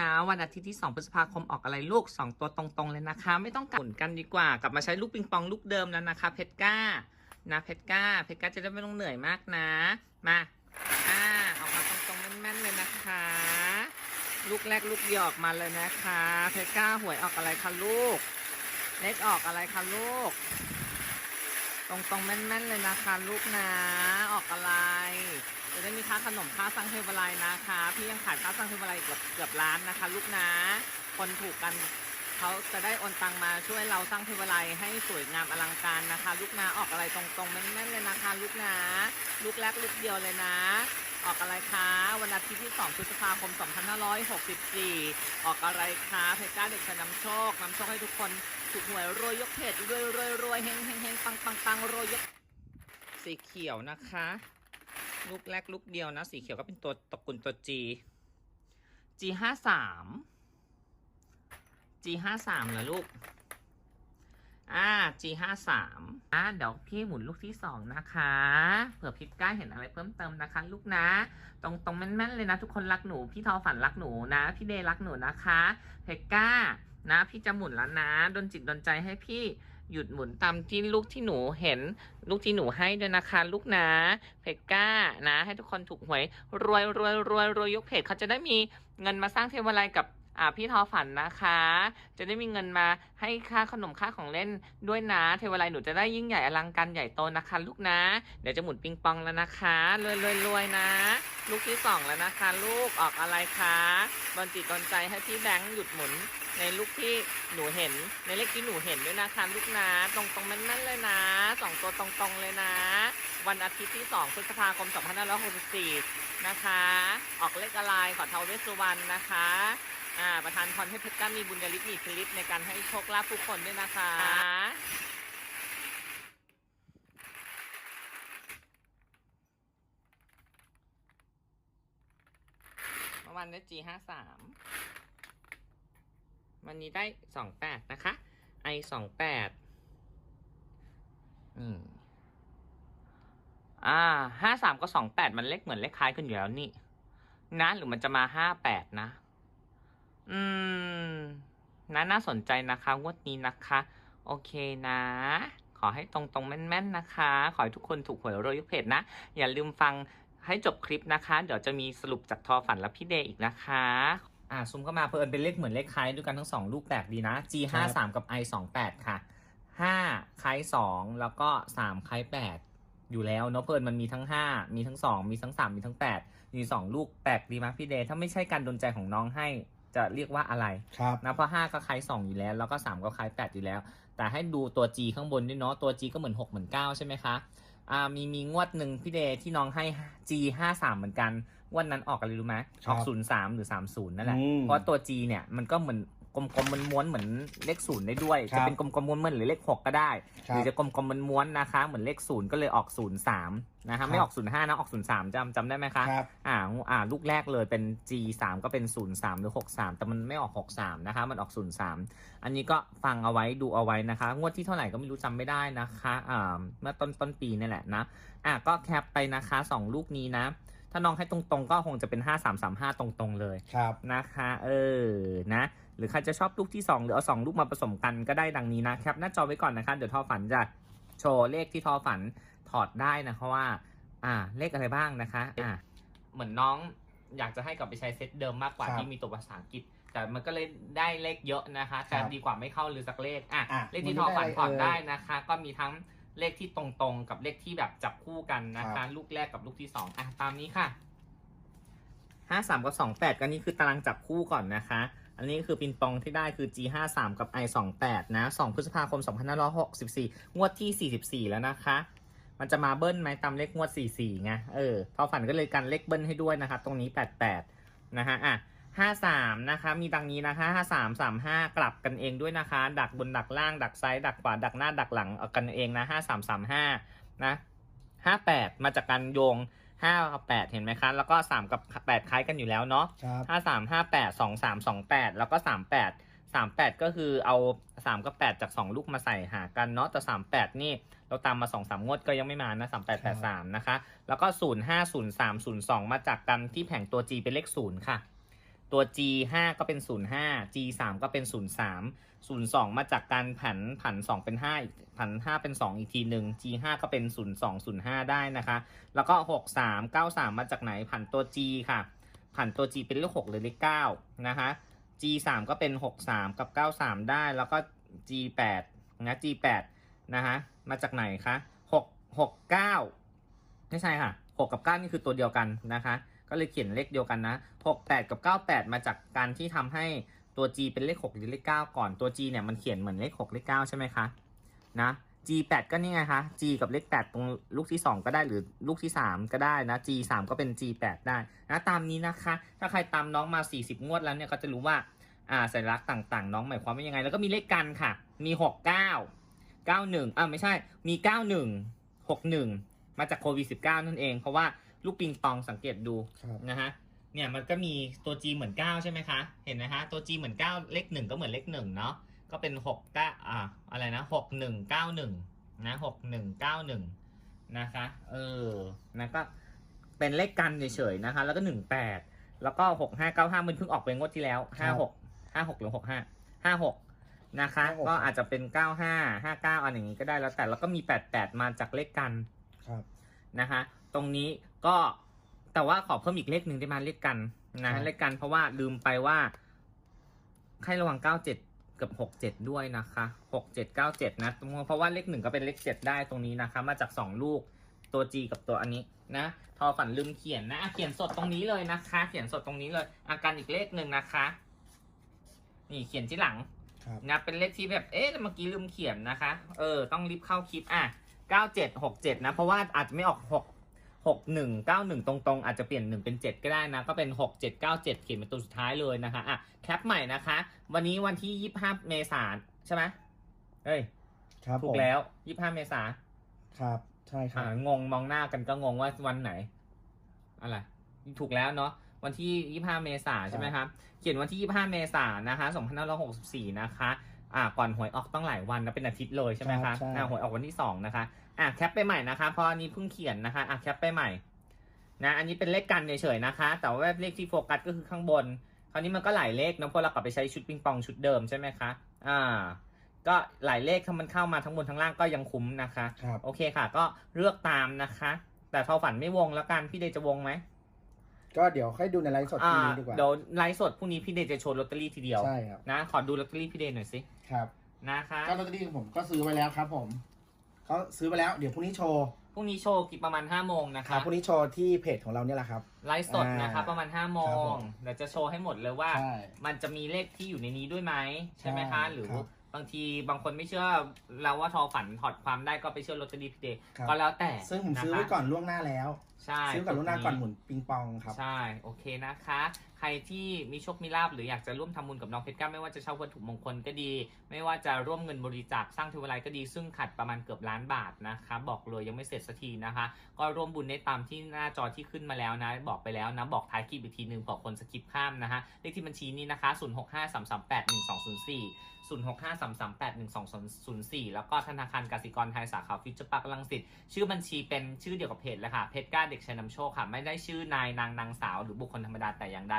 นะ วันอาทิตย์ที่ 2 พฤษภาคมออกอะไรลูก 2 ตัวตรงๆเลยนะคะ ไม่ต้องกลับหมุนกันดีกว่า กลับมาใช้ลูกปิงปองลูกเดิมแล้วนะคะ เพชรก้า นะเพชรก้า เพชรก้าจะได้ไม่ต้องเหนื่อยมากนะ มาอ่าออกมาตรงๆแม่นๆเลยนะคะ ลูกแรกลูกเดียออกมาเลยนะคะ เพชรก้าหวยออกอะไรคะลูก เล็กออกอะไรคะลูก ตรงๆแม่นๆเลยนะคะลูกนะออกอะไร จะได้มีค่าขนมค่าสร้างเทวไลยนะคะ พี่ยังขายค่าสร้างเทวไลยเกือบเกือบล้านนะคะ ลูกนะ คนถูกกันเขาจะได้โอนตังมาช่วยเราสร้างเทวไลยให้สวยงามอลังการนะคะ ลูกนะออกอะไรตรงๆแม่นๆเลยนะคะ ลูกนะลูกแรกลูกเดียวเลยนะออกอะไรคะวันอาทิตย์ที่ 2 พฤษภาคม 2564 ออกอะไรคะเพชรก้าเด็กชายนำโชคนำโชคให้ทุกคน ถูกหวยรวยยกเพจรวยรวยรวยเฮงเฮงเฮงปังปังปังรวยยก สีเขียวนะคะ ลูกแรกลูกเดียวนะ สีเขียวก็เป็นตัวตระกุลตัว G G ห้าสาม G ห้าสามเหรอลูก อ่า G ห้าสามอ่าเดี๋ยวพี่หมุนลูกที่สองนะคะ เผื่อพิดก้าเห็นอะไรเพิ่มเติมนะคะ ลูกนะ ตรงตรงแม่นๆเลยนะ ทุกคนรักหนู พี่ทอฝันรักหนูนะ พี่เดย์รักหนูนะคะ เพกก้า นะ พี่จะหมุนแล้วนะดนจิตดนใจให้พี่หยุดหมุนตามที่ลูกที่หนูเห็น ลูกที่หนูให้ด้วยนะคะลูกนะเพกก้านะ ให้ทุกคนถูกหวยรวยรวยรวยรวยยกเพจเขาจะได้มีเงินมาสร้างเทวาลัยกับ อ่าพี่ทอฝันนะคะ จะได้มีเงินมาให้ค่าขนมค่าของเล่นด้วยนะ เทวาลัยหนูจะได้ยิ่งใหญ่อลังการใหญ่โตนะคะ ลูกนะ เดี๋ยวจะหมุนปิงปองแล้วนะคะรวยรวยรวยนะ ลูกที่สองแล้วนะคะ ลูกออกอะไรคะดนจิตดนใจให้พี่แบงค์หยุดหมุนในลูกที่หนูเห็นในเลขที่หนูเห็นด้วยนะคะลูกนะตรงตรงแม่นๆเลยนะสองตัวตรงๆเลยนะ วันอาทิตย์ที่ 2 พฤษภาคม 2564 นะคะ ออกเลขอะไรขอเทาเวสุวรรณนะคะ อ่าประธานพรให้เพชรก้ามีบุญญาลิศมีสิริในการให้โชคลาภผู้คนด้วยนะคะเมื่อวานได้ G ห้าสามวันนี้ได้สองแปดนะคะ I สองแปดอืมอ่าห้าสามก็สองแปดมันเลขเหมือนเลขคล้ายกันอยู่แล้วนี่ นะ หรือมันจะมาห้าแปดนะ อืมนะน่าสนใจนะคะงวดนี้นะคะ โอเคนะ ขอให้ตรงๆแม่นๆนะคะ ขอให้ทุกคนถูกหวยรวยยกเพจนะ อย่าลืมฟังให้จบคลิปนะคะ เดี๋ยวจะมีสรุปจากทอฝันและพี่เดย์อีกนะคะ อ่าซูมเข้ามาเพลินเป็นเลขเหมือนเลขคล้ายด้วยกันทั้งสองลูกแปลกดีนะ G ห้าสามกับ I สองแปดค่ะห้าคล้ายสองแล้วก็สามคล้ายแปดอยู่แล้วเนาะเพลินมันมีทั้งห้ามีทั้งสองมีทั้งสามมีทั้งแปดมีสองลูกแปลกดีไหมยพี่เดย์ถ้าไม่ใช่การดนใจของน้องให้ จะเรียกว่าอะไรครับนะเพราะ5ก็คล้าย2อยู่แล้ว แล้วก็ 3 ก็คล้าย8อยู่แล้ว แต่ให้ดูตัว G ข้างบนด้วยเนาะตัว G ก็เหมือน 6 เหมือน 9 ใช่ไหมคะอ่ามีมีงวดหนึ่งพี่เดย์ที่น้องให้ G 5 3เหมือนกันงวันนั้นออกอะไรรู้ไหมครัอบอก0 3หรือ 3 0 นั่นแหละอืมเพราะตัว G เนี่ยมันก็เหมือน กลมๆมันม้วนๆเหมือนเลขศูนย์ได้ด้วย ครับจะเป็นกลมๆม้วนๆหรือเลข6ก็ได้ ครัหบรือจะกลมๆมันม้วนๆนะคะ เหมือนเลขศูนย์ก็เลยออก0 3นะคะไม่ออก0 5นะออก0 3จำจำได้ไหมคะครับ อ่าอ่าลูกแรกเลยเป็น G 3ก็เป็น0 3หรือ6 3แต่มันไม่ออก6 3นะคะ มันออก0 3อันนี้ก็ฟังเอาไว้ดูเอาไว้นะคะ งวดที่เท่าไหร่ก็ไม่รู้จำไม่ได้นะคะอ่าเมื่อต้นต้นปีนี่แหละนะ อะก็แคปไปนะคะ2ลูกนี้นะ ถ้าน้องให้ตรงๆก็คงจะเป็น 5 3 3 5 ตรงๆเลยครับ นะคะ เออนะ หรือใครจะชอบลูกที่ 2 หรือเอา2ลูกมาผสมกันก็ได้ดังนี้นะแคปหน้าจอไว้ก่อนนะคะเดี๋ยวทอฝันจะโชว์เลขที่ทอฝันถอดได้นะเพราะว่า อ่าเลขอะไรบ้างนะคะอ่าเหมือนน้องอยากจะให้กลับไปใช้เซตเดิมมากกว่าครับที่มีตัวภาษาอังกฤษ แต่มันก็เลยได้เลขเยอะนะคะครัแต่บดีกว่าไม่เข้าหรือสักเลขอะอะเลขที่วัทนอนี้ฝันได้ถอดเอ่ยได้นะคะ ก็มีทั้งเลขที่ตรงๆ กับเลขที่แบบจับคู่กันนะครัคะ บ ลูกแรกกับลูกที่สองอะตามนี้ค่ะห้าสามกับสองแปดก็นี่คือตารางจับคู่ก่อนนะคะ อันนี้คือปินปองที่ได้คือ G ห้าสามกับ I สองแปดนะสองพฤษภาคมสองพันห้าร้อยหกสิบสี่งวดที่สี่สิบสี่แล้วนะคะ มันจะมาเบิ้ลไหมตามเลขงวดสี่สี่ไง เออทอฝันก็เลยกันเลขเบิ้ลให้ด้วยนะคะ ตรงนี้แปดแปดนะฮะ อะห้าสามนะคะ มีดังนี้นะคะห้าสามสามห้ากลับกันเองด้วยนะคะ ดักบนดักล่าง ดักซ้าย ดักขวา ดักหน้า ดักหลัง เอากันเองนะห้าสามสามห้านะห้าแปดมาจากการโยง ห้ากับแปดเห็นไหมคะแล้วก็สามกับแปดคล้ายกันอยู่แล้วเนาะครับห้าสามห้าแปดสองสามสองแปดแล้วก็สามแปดสามแปดก็คือเอาสามกับแปดจากสองลูกมาใส่หากันเนาะแต่สามแปดนี่เราตามมาสองสามงวดก็ยังไม่มานะสามแปดแปดสามนะคะ แล้วก็ศูนย์ห้าศูนย์สามศูนย์สองมาจากกันที่แผงตัว G เป็นเลขศูนย์ค่ะ ตัว G 5ก็เป็น 05 G 3ก็เป็น 03 02 มาจากการผันผัน 2 เป็น5อีกผัน 5 เป็น 2 อีกทีหนึ่ง G 5ก็เป็น 02 05 ได้นะคะ แล้วก็ 63 93 มาจากไหนผันตัว G ค่ะ ผันตัว G เป็นเลข6หรือเลข9นะคะ G 3ก็เป็น 63 กับ 93 ได้ แล้วก็ G 8นะ G 8นะคะมาจากไหนคะ6 6 9ไม่ใช่ค่ะ 6 กับ 9 นี่คือตัวเดียวกันนะคะ ก็เลยเขียนเลขเดียวกันนะ 6 8 กับ 98 มาจากการที่ทำให้ตัว G เป็นเลข 6 หรือเลข 9 ก่อนตัว G เนี่ยมันเขียนเหมือนเลข 6 เลข 9 ใช่ไหมคะนะ G 8ก็นี่ไงคะ G กับเลข 8 ตรงลูกที่ 2 ก็ได้หรือลูกที่ 3 ก็ได้นะ G 3ก็เป็น G 8ได้นะตามนี้นะคะ ถ้าใครตามน้องมา 40 งวดแล้วเนี่ยก็จะรู้ว่าอ่าสัญลักษณ์ต่างๆ น้องหมายความว่ายังไง แล้วก็มีเลขกันค่ะ มี 6 9 91อ่าไม่ใช่มี 91 61 มาจากโควิด19นั่นเอง เพราะว่า ลูกปิงปองสังเกตดูครับนะฮะเนี่ยมันก็มีตัว G เหมือน9ใช่ไหมคะ เห็นไหมฮะตัว G เหมือน9เลข1ก็เหมือนเลข1เนาะก็เป็น6 9อ่าอะไรนะ6 1 9 1นะ6 1 9 1นะคะเออนะก็เป็นเลขกันเฉยๆนะคะ แล้วก็ 18 แล้วก็ 6 5 9 5 มันเพิ่งออกไปงวดที่แล้วครับ5 6 5 6หรือ6 5 5 6 นะคะ56ก็อาจจะเป็น 95 59อันอย่างนี้ก็ได้แล้วแต่แล้วก็มี 88 มาจากเลขกันครับนะคะ ตรงนี้ ก็แต่ว่าขอเพิ่มอีกเลขหนึ่งได้มาเลขกันนะครับเลขกันเพราะว่าลืมไปว่าให้ระวัง97กับ67ด้วยนะคะ67 97นะเพราะว่าเลขหนึ่งก็เป็นเลข7ได้ตรงนี้นะคะ มาจาก2ลูกตัว G กับตัวอันนี้นะ ทอฝันลืมเขียนนะอะเขียนสดตรงนี้เลยนะคะ เขียนสดตรงนี้เลย อาการอีกเลขหนึ่งนะคะ นี่เขียนที่หลังครับนะเป็นเลขที่แบบเอ๊ะเมื่อกี้ลืมเขียนนะคะ เออ ต้องรีบเข้าคลิปอะ97 67นะ เพราะว่าอาจจะไม่ออก6 61 91 ตรงๆ อาจจะเปลี่ยน 1 เป็น 7 ก็ได้นะ ก็เป็น 6 7 9 7 เขียนเป็นตัวสุดท้ายเลยนะคะอะแคปใหม่นะคะ วันนี้วันที่ 25 เมษายนใช่ไหมเฮ้ยครับถูผกมแล้ว 25 เมษายนครับ ใช่ครัอ่าบงงมองหน้ากันก็งงว่าวันไหน อะไร ถูกแล้วเนาะวันที่ 25 เมษายนใช่ไหมครับ เขียนวันที่ 25 เมษายนนะคะ2564 นะคะ อ่าก่อนหวยออกต้องหลายวันนะเป็นอาทิตย์เลยใช่ไหมครัคะบใช่ อ่าหวยออกวันที่2นะคะอะแคปไปใหม่นะคะเพราะอันนี้เพิ่งเขียนนะคะอะแคปไปใหม่นะอันนี้เป็นเลขกันเฉยๆนะคะ แต่ว่าเลขที่โฟกัสก็คือข้างบน คราวนี้มันก็หลายเลขนะเพราะเรากลับไปใช้ชุดปิงปองชุดเดิมใช่ไหมคะอ่า ก็หลายเลขถ้ามันเข้ามาทั้งบนทั้งล่างก็ยังคุ้มนะคะ ครับ โอเคค่ะ ก็เลือกตามนะคะ แต่ทอฝันไม่วงแล้วกันพี่เดย์จะวงไหมก็เดี๋ยวค่อยดูในไลฟ์สดอ่าทีนึงดีกว่า เดี๋ยวไลฟ์สดพรุ่งนี้พี่เดย์จะโชว์ลอตเตอรี่ทีเดียว ใช่ครับ นะ ขอดูลอตเตอรี่พี่เดย์หน่อยสิ ครับนะคะก็ลอตเตอรี่ของผมก็ซื้อไว้แล้วครับผมเขาซื้อไปแล้วเดี๋ยวพรุ่งนี้โชว์พรุ่งนี้โชว์กี่ประมาณ5้าโมงนะคคะรับพรุ่งนี้โชว์ที่เพจของเราเนี่ยแหละครับ ไลฟ์สดนะคะอ่าประมาณ5้าโมครับผงมเดี๋ยวจะโชว์ให้หมดเลยว่า ใช่มันจะมีเลขที่อยู่ในนี้ด้วยไหมใช่ไหมคะใช่หรือครับบางทีบางคนไม่เชื่อเราว่าทอฝันถอดความได้ก็ไปเชื่อลอตเตอรี่พี่เดย์ครับ ก็แล้วแต่ซึ่งผมซื้อนะคะไว้ก่อนล่วงหน้าแล้ว ใช่ซื้อก่อนล่วงหน้าก่อนหมุนปิงปองครับ ใช่ โอเคนะคะ ใครที่มีโชคมีลาบหรืออยากจะร่วมทำบุญกับน้องเพชรก้าไม่ว่าจะเช่าวัตถุมงคลก็ดี ไม่ว่าจะร่วมเงินบริจาคสร้างเทวาลัยก็ดี ซึ่งขัดประมาณเกือบล้านบาทนะคะ บอกเลยยังไม่เสร็จสักทีนะคะ ก็ร่วมบุญได้ตามที่หน้าจอที่ขึ้นมาแล้วนะ บอกไปแล้วนะ บอกท้ายคลิปอีกทีหนึ่งเผื่อคนสกิปข้ามนะฮะ เลขที่บัญชีนี้นะคะ 0 6 5 3 3 8 1 2 0 4 0 6 5 3 3 8 1 2 0 4 แล้วก็ธนาคารกสิกรไทยสาขาฟิวเจอร์ปาร์คลังสิตชื่อบัญชีเป็นชื่อเดียวกับเพจเลยค่ะเพชรกล้าเด็กชายนำโชคค่ะ ไม่ได้ชื่อนายนางนางสาว หรือบุคคลธรรมดาแต่อย่างใด